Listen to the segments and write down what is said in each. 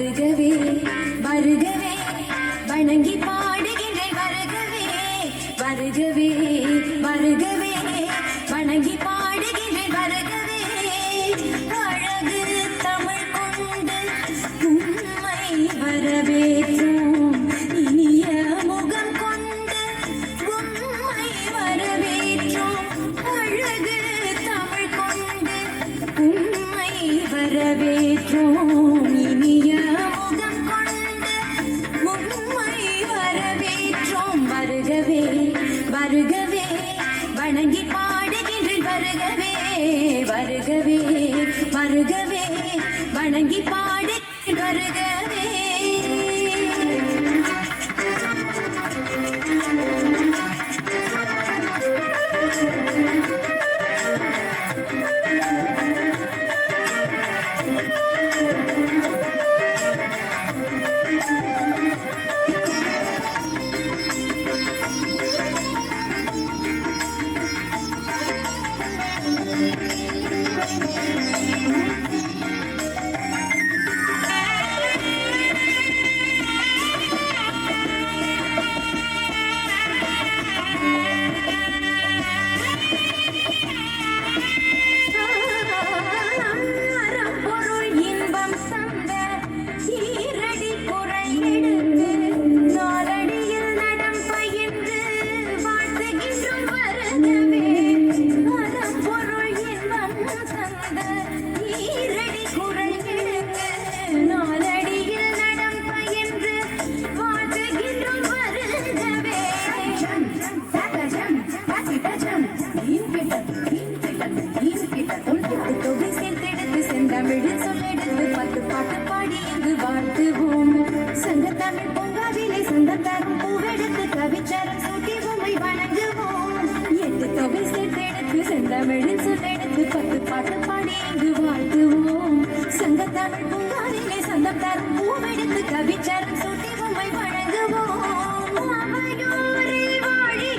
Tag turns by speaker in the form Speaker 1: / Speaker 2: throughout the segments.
Speaker 1: வருகவே வருகவே வணங்கி பாடுகின்றேன் வருகவே வருகவே வருகவே வணங்கி பாடுகின்றேன் வருகவே. அழகு தமிழ் கொண்டு உண்மை வரவேற்றும். இனிய முகம் கொண்டு உண்மை வரவேற்றும். அழகு தமிழ் கொண்டு உண்மை வரவேற்றும். வருகவே வருகவே வணங்கி பாடி வருகவே. thank you சேர்த்தெடுத்து செந்தமிழில் சொல்லெடுத்து பத்து பாட்டு பாடி இங்கு வாழ்த்துவோம் சங்க தமிழ் பொங்காவிலை சொந்தம் பூவெடுத்து கவிச்சரம் சூட்டி உண்மை வணங்குவோம் எட்டு தொகை சேர்த்தெடுத்து செந்தமிழில் சொல்லெடுத்து பத்து பாட்டு பாடி இங்கு வாழ்த்துவோம் சங்க தமிழ் பொங்காவிலை சொந்தம் பூவெடுத்து கவிச்சரம் சூட்டி உண்மை வணங்குவோம் அவையோரே தனி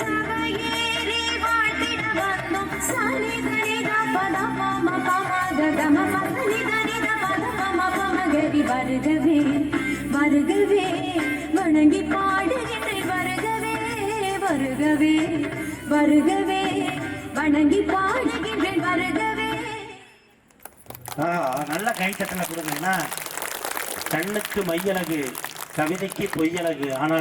Speaker 1: சபையேறி மாமா வருகவே வருகவே வருகவே. வணங்கி பாடுகின்றேன் வருகவே வருகவே வருகவே. வணங்கி பாடுகின்றேன் வருகவே.
Speaker 2: நல்ல கைத்தட்டலை கொடுங்கன்னா கண்ணுக்கு மையழகு கவிதைக்கு பொய்யழகு ஆனால்